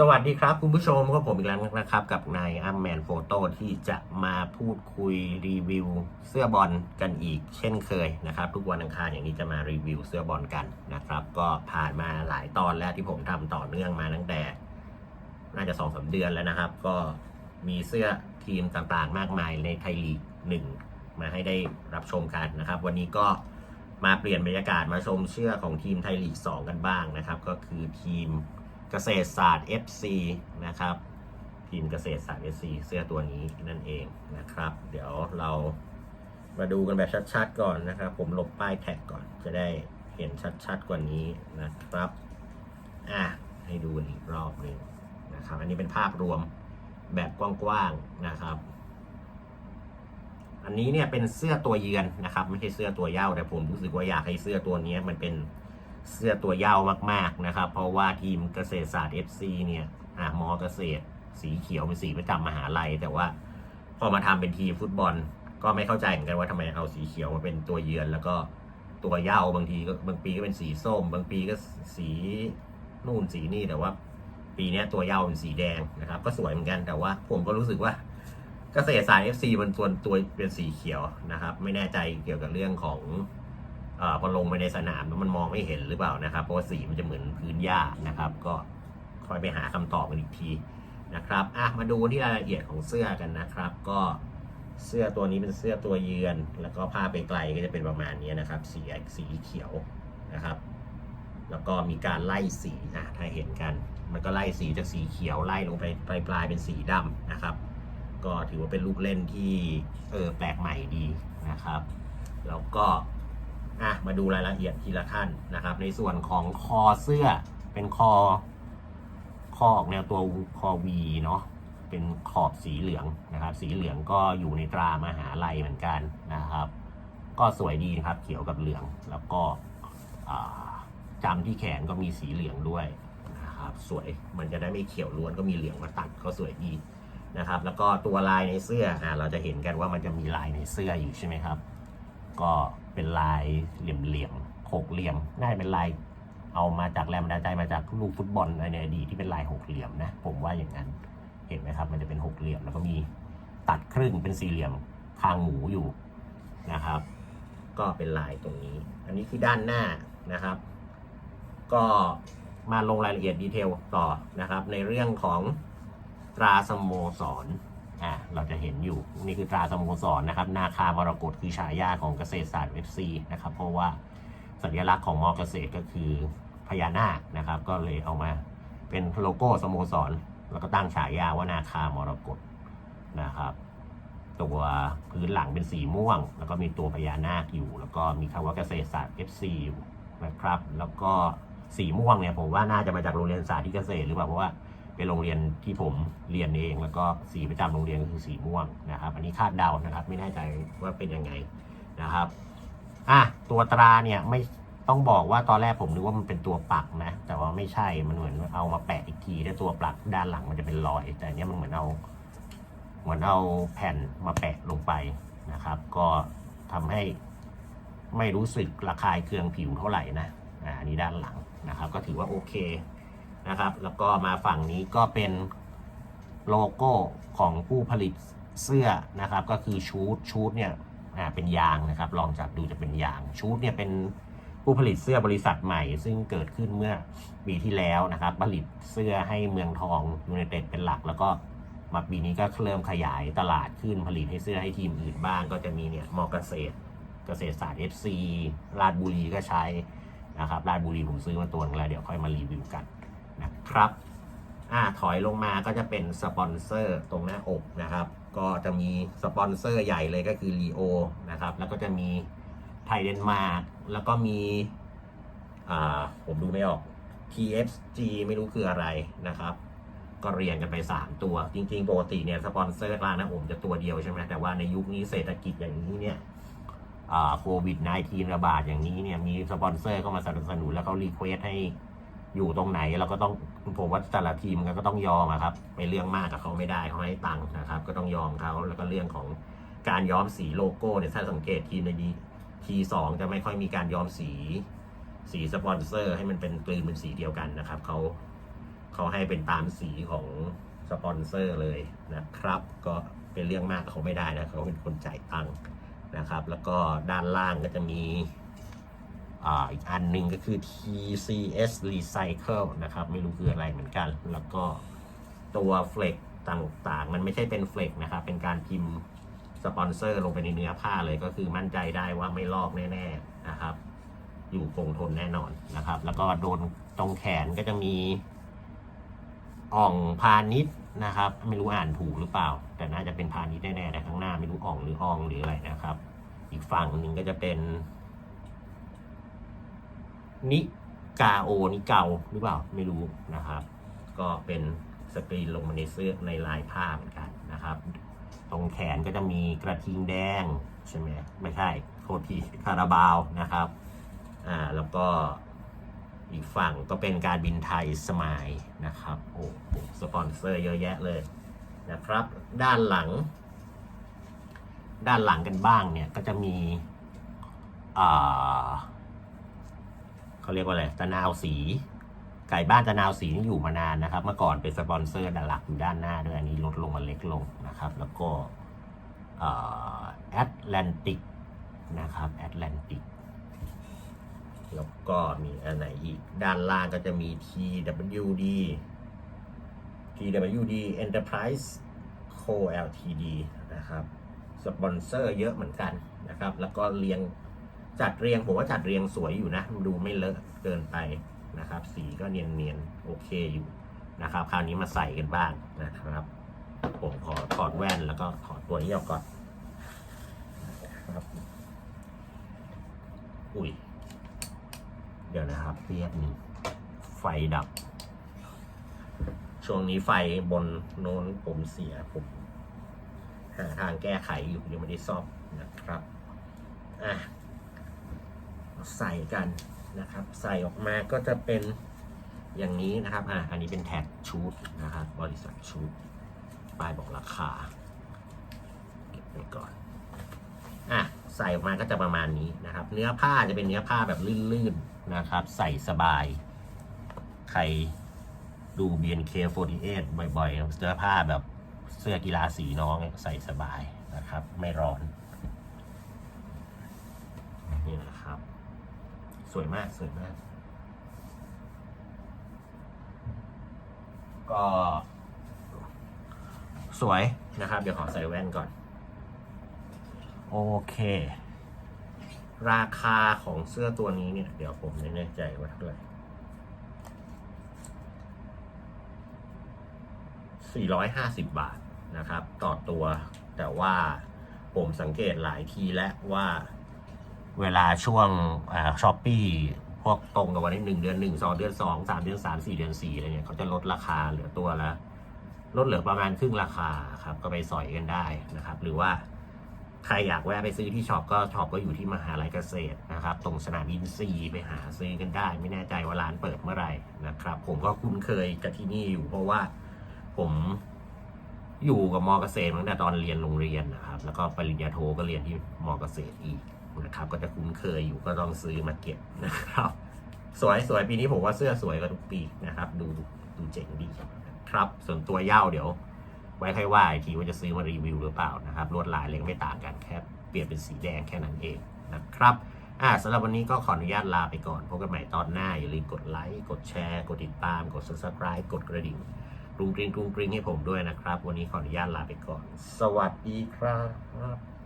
สวัสดีครับ คุณผู้ชมก็ผมอีกแล้วนะครับ กับนายอัมแมนโฟโต้ที่จะมาพูดคุยรีวิวเสื้อบอลกันอีก เช่นเคยนะครับ ทุกวันอังคารอย่างนี้จะมารีวิวเสื้อบอลกันนะครับ ก็ผ่านมาหลายตอนแล้วที่ผมทำต่อเนื่องมาตั้งแต่ น่าจะสองสาเดือนแล้วนะครับ ก็มีเสื้อทีมต่างๆ มากมายในไทยลีกหนึ่งมาให้ได้รับชมกันนะครับ วันนี้ก็มาเปลี่ยนบรรยากาศมาชมเสื้อของทีมไทยลีก2กันบ้างนะครับ ก็คือทีม เกษตรศาสตร์ FC นะครับ ทีมเกษตรศาสตร์ FC เสื้อตัวนี้นั่นเองนะครับ เดี๋ยวเรามาดูกันแบบชัดๆก่อนนะครับ ผมลบป้ายแท็กก่อนจะได้เห็นชัดๆกว่านี้นะครับอะให้ดูอีกรอบหนึ่งนะครับ อันนี้เป็นภาพรวมแบบกว้างๆนะครับ อันนี้เนี่ยเป็นเสื้อตัวเยือนนะครับ ไม่ใช่เสื้อตัวเย่าแต่ผมรู้สึกว่าอยากให้เสื้อตัวนี้มันเป็น เสื้อตัวย่ามากๆนะครับ เพราะว่าทีมเกษตรศาสตร์ FC เนี่ยอะมอเกษตร สีเขียวเป็นสีประจำมหาลัย แต่ว่าพอมาทำเป็นทีมฟุตบอล ก็ไม่เข้าใจเหมือนกันว่าทำไมเอาสีเขียวมาเป็นตัวเยือน แล้วก็ตัวย้าบางทีก็บางปีก็เป็นสีส้ม บางปีก็สีนู่นสีนี่แต่ว่า ปีนี้ตัวย้าเป็นสีแดงนะครับ ก็สวยเหมือนกันแต่ว่าผมก็รู้สึกว่าเกษตรศาสตร์ FC มันตัวตัวเป็นสีเขียวนะครับ ไม่แน่ใจเกี่ยวกับเรื่องของ พอลงไปในสนามแล้วมันมองไม่เห็นหรือเปล่านะครับ เพราะว่าสีมันจะเหมือนพื้นหญ้านะครับ ก็คอยไปหาคำตอบกันอีกทีนะครับอะมาดูที่รายละเอียดของเสื้อกันนะครับ ก็เสื้อตัวนี้เป็นเสื้อตัวเยือน แล้วก็ผ้าไปไกลก็จะเป็นประมาณนี้นะครับ สีสีเขียวนะครับ แล้วก็มีการไล่สีนะถ้าเห็นกัน มันก็ไล่สีจากสีเขียวไล่ลงไปปลายปลายเป็นสีดำนะครับ ก็ถือว่าเป็นลูกเล่นที่เออแปลกใหม่ดีนะครับ แล้วก็ อะมาดูรายละเอียดทีละขั้นนะครับ ในส่วนของคอเสื้อเป็นคอ คอออกแนวตัวคอวีเนาะเป็นขอบสีเหลืองนะครับ สีเหลืองก็อยู่ในตรามหาลัยเหมือนกันนะครับ ก็สวยดีนะครับเขียวกับเหลืองแล้วก็จำที่แขนก็มีสีเหลืองด้วยนะครับ สวยมันจะได้ไม่เขียวล้วนก็มีเหลืองมาตัดก็สวยดีนะครับ แล้วก็ตัวลายในเสื้ออ่าเราจะเห็นกันว่ามันจะมีลายในเสื้ออยู่ใช่ไหมครับ ก็ เป็นลายเหลี่ยมๆหกเหลี่ยม น่าจะเป็นลายเอามาจากแรงบันดาลใจมาจากลูกฟุตบอลในอดีตที่เป็นลายหกเหลี่ยมนะ ผมว่าอย่างนั้น เห็นไหมครับ มันจะเป็นหกเหลี่ยมแล้วก็มีตัดครึ่งเป็นสี่เหลี่ยมคางหมูอยู่นะครับ ก็เป็นลายตรงนี้ อันนี้คือด้านหน้านะครับ ก็มาลงรายละเอียดดีเทลต่อนะครับ ในเรื่องของตราสโมสร อ่าเราจะเห็นอยู่นี่คือตราสโมสรนะครับ นาคามรกตคือฉายาของเกษตรศาสตร์ FC นะครับ เพราะว่าสัญลักษณ์ของมอเกษตรก็คือพญานาคนะครับ ก็เลยเอามาเป็นโลโก้สโมสร แล้วก็ตั้งฉายาว่านาคามรกตนะครับ ตัวพื้นหลังเป็นสีม่วง แล้วก็มีตัวพญานาคอยู่ แล้วก็มีคำว่าเกษตรศาสตร์ FC อยู่นะครับ แล้วก็สีม่วงเนี่ยผมว่าน่าจะมาจากโรงเรียนสาธิตเกษตรหรือเปล่าเพราะว่า เป็นโรงเรียนที่ผมเรียนเอง แล้วก็สีประจำโรงเรียนก็คือสีม่วงนะครับ อันนี้คาดเดานะครับ ไม่แน่ใจว่าเป็นยังไงนะครับอะตัวตราเนี่ยไม่ต้องบอกว่าตอนแรกผมนึกว่ามันเป็นตัวปักนะ แต่ว่าไม่ใช่มันเหมือนเอามาแปะอีกทีแล้วตัวปักด้านหลังมันจะเป็นรอย แต่อันเนี้ยมันเหมือนเอาเหมือนเอาแผ่นมาแปะลงไปนะครับ ก็ทำให้ไม่รู้สึกระคายเคืองผิวเท่าไหร่นะอ่าอันนี้ด้านหลังนะครับ ก็ถือว่าโอเค นะครับ แล้วก็มาฝั่งนี้ก็เป็นโลโก้ของผู้ผลิตเสื้อนะครับ ก็คือชูดชูดเนี่ยเป็นยางนะครับ ลองจับดูจะเป็นยางชูดเนี่ยเป็นผู้ผลิตเสื้อบริษัทใหม่ ซึ่งเกิดขึ้นเมื่อปีที่แล้วนะครับ ผลิตเสื้อให้เมืองทองยูไนเต็ดเป็นหลัก แล้วก็มาปีนี้ก็เริ่มขยายตลาดขึ้นผลิตให้เสื้อให้ทีมอื่นบ้าง ก็จะมีเนี่ยมอเกษตรเกษตรศาสตร์ FC ราชบุรีก็ใช้นะครับราชบุรีผมซื้อมาตัวนึงแล้วเดี๋ยวค่อยมารีวิวกัน นะครับอ่าถอยลงมาก็จะเป็นสปอนเซอร์ตรงหน้าอกนะครับ ก็จะมีสปอนเซอร์ใหญ่เลยก็คือ Leo นะครับ แล้วก็จะมีไทยเดนมาร์กแล้วก็มีอ่าผมดูไม่ออก TFG ไม่รู้คืออะไรนะครับ ก็เรียนกันไป 3 ตัว จริงๆ ปกติเนี่ยสปอนเซอร์ร้านนะผมจะตัวเดียวใช่ไหมแต่ว่าในยุคนี้เศรษฐกิจอย่างนี้เนี่ยโควิด -19 ระบาดอย่างนี้เนี่ยมีสปอนเซอร์เข้ามาสนับสนุนแล้วเขารีเควสให้ อยู่ตรงไหนเราก็ต้องผมว่าแต่ละทีมก็ต้องยอมครับไปเรื่องมากกับเขาไม่ได้เขาให้ตังค์นะครับ ก็ต้องยอมเขาแล้วก็เรื่องของการย้อมสีโลโก้เนี่ยถ้าสังเกตทีมในดีทีสองจะไม่ค่อยมีการย้อมสีสีสปอนเซอร์ให้มันเป็นกลืนเป็นสีเดียวกันนะครับเขาเขาให้เป็นตามสีของสปอนเซอร์เลยนะครับ ก็เป็นเรื่องมากเขาไม่ได้นะเขาเป็นคนจ่ายตังค์นะครับ แล้วก็ด้านล่างก็จะมี อ่าอีกอันหนึ่งก็คือ TCS Recycle นะครับ ไม่รู้คืออะไรเหมือนกัน แล้วก็ตัวเฟล็กต่างๆ มันไม่ใช่เป็นเฟล็กนะครับ เป็นการพิมพ์สปอนเซอร์ลงไปในเนื้อผ้าเลยก็คือมั่นใจได้ว่าไม่ลอกแน่ ๆนะครับ อยู่คงทนแน่นอนนะครับ แล้วก็โดนตรงแขนก็จะมีอ่องพาณิชย์นะครับ ไม่รู้อ่านถูกหรือเปล่า แต่น่าจะเป็นพาณิชย์แน่ๆแต่ข้างหน้าไม่รู้อ่องหรืออ่องหรืออะไรนะครับ อีกฝั่งหนึ่งก็จะเป็น นิกาโอนิเกาหรือเปล่าไม่รู้นะครับ ก็เป็นสกรีนลงมาในเสื้อในลายผ้าเหมือนกันนะครับ ตรงแขนก็จะมีกระทิงแดงใช่ไหมไม่ใช่โทษทีคาราบาวนะครับอ่าแล้วก็อีกฝั่งก็เป็นการบินไทยสมายนะครับ โอ้สปอนเซอร์เยอะแยะเลยนะครับ ด้านหลัง ด้านหลังกันบ้างเนี่ยก็จะมีอ่า เขาเรียกว่าอะไรตะนาวสี ไก่บ้านตะนาวสีนี่อยู่มานานนะครับ เมื่อก่อนเป็นสปอนเซอร์ดหลักอยู่ด้านหน้าด้วยอันนี้ลดลงมาเล็กลงนะครับ แล้วก็แอตแลนติกนะครับแอตแลนติกแล้วก็มีอันไหนอีก ด้านล่างก็จะมี TWD TWD Enterprise Co Ltd นะครับ สปอนเซอร์เยอะเหมือนกันนะครับ แล้วก็เรียง จัดเรียงผมว่าจัดเรียงสวยอยู่นะ ดูไม่เลอะเกินไปนะครับ สีก็เนียนๆโอเคอยู่นะครับ คราวนี้มาใส่กันบ้างนะครับ ผมขอถอดแว่นแล้วก็ถอดตัวนี้ออกก่อนนะครับ อุ้ย เดี๋ยวนะครับเรียบนึงไฟดับ ช่วงนี้ไฟบนโน้นผมเสียผมหาทางแก้ไขอยู่ยังไม่ได้ซ่อมนะครับ อะ ใส่กันนะครับ ใส่ออกมาก็จะเป็นอย่างนี้นะครับ อะอันนี้เป็นแท็กชูดนะครับ บริษัทชูดป้ายบอกราคา เก็บไปก่อน อะ ใส่ออกมาก็จะประมาณนี้นะครับ เนื้อผ้าจะเป็นเนื้อผ้าแบบลื่นๆนะครับ ใส่สบาย ใครดู BNK48 บ่อยๆ เสื้อผ้าแบบเสื้อกีฬาสีน้องใส่สบายนะครับ ไม่ร้อน นี่นะครับ สวยมากสวยมาก ก็ สวยนะครับ เดี๋ยวขอใส่แว่นก่อน โอเค ราคาของเสื้อตัวนี้เนี่ย เดี๋ยวผมไม่แน่ใจว่าเท่าไหร่450 บาทนะครับ ต่อตัวแต่ว่าผมสังเกตหลายทีแล้วว่า เวลาช่วงช้อปปี้พวกตรงกับวันที่หนึ่งเดือนหนึ่งสองเดือนสองสามเดือนสามสี่เดือนสี่อะไรเนี่ยเขาจะลดราคาเหลือตัวละลดเหลือประมาณครึ่งราคาครับก็ไปสอยกันได้นะครับ หรือว่าใครอยากแวะไปซื้อที่ช็อปก็ช็อปก็อยู่ที่มหาลัยเกษตรนะครับ ตรงสนามบินซีไปหาซื้อกันได้ ไม่แน่ใจว่าร้านเปิดเมื่อไหร่นะครับ ผมก็คุ้นเคยกับที่นี่อยู่เพราะว่าผมอยู่กับมอเกษตรมาตั้งแต่ตอนเรียนโรงเรียนนะครับ แล้วก็ปริญญาโทก็เรียนที่มอเกษตรอีก นะครับ ก็จะคุ้นเคยอยู่ก็ต้องซื้อมาเก็บนะครับ สวยสวยปีนี้ผมว่าเสื้อสวยกว่าทุกปีนะครับ ดูดูเจ๋งดีครับ ส่วนตัวเย้าเดี๋ยว ไว้ค่อยว่าอีกทีว่าจะซื้อมารีวิวหรือเปล่านะครับลวดลายเล็กไม่ต่างกันแค่เปลี่ยนเป็นสีแดงแค่นั้นเองนะครับอ่าสำหรับวันนี้ก็ขออนุญาตลาไปก่อนพบกันใหม่ตอนหน้า อย่าลืมกดไลค์กดแชร์กดติดตาม กด subscribe กดกระดิ่งกรุงกริงกรุงกริงให้ผมด้วยนะครับ วันนี้ขออนุญาตลาไปก่อน สวัสดีครับ